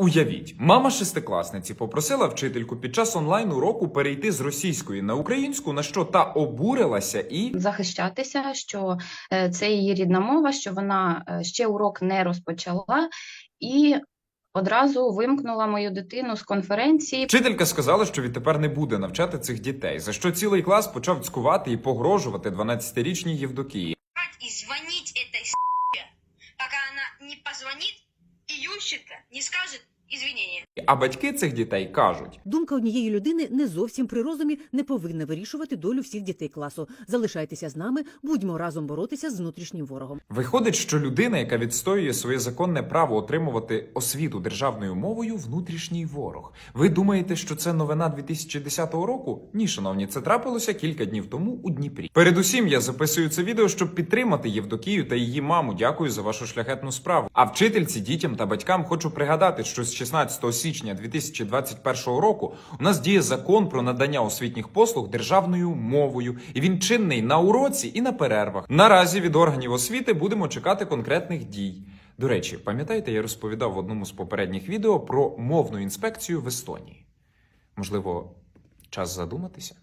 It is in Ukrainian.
Уявіть, мама шестикласниці попросила вчительку під час онлайн уроку перейти з російської на українську, на що та обурилася і захищатися, що е, це її рідна мова, що вона е, ще урок не розпочала, і одразу вимкнула мою дитину з конференції. вчителька сказала, що відтепер не буде навчати цих дітей, за що цілий клас почав цькувати і погрожувати 12-річній Євдокії. брать и звонить этой с***е, пока не позвонит Ющенко не скажет извинения. А батьки цих дітей кажуть: Думка однієї людини не зовсім при розумі не повинна вирішувати долю всіх дітей класу. Залишайтеся з нами, будьмо разом боротися з внутрішнім ворогом. Виходить, що людина, яка відстоює своє законне право отримувати освіту державною мовою, внутрішній ворог. Ви думаєте, що це новина 2010 року? Ні, шановні, це трапилося кілька днів тому у Дніпрі. Передусім, я записую це відео, щоб підтримати Євдокію та її маму. Дякую за вашу шляхетну справу. А вчительці, дітям та батькам хочу пригадати, що з 16 січня 2021 року у нас діє закон про надання освітніх послуг державною мовою, і він чинний на уроці і на перервах. Наразі від органів освіти будемо чекати конкретних дій. До речі, пам'ятаєте, я розповідав в одному з попередніх відео про мовну інспекцію в Естонії. Можливо, час задуматися?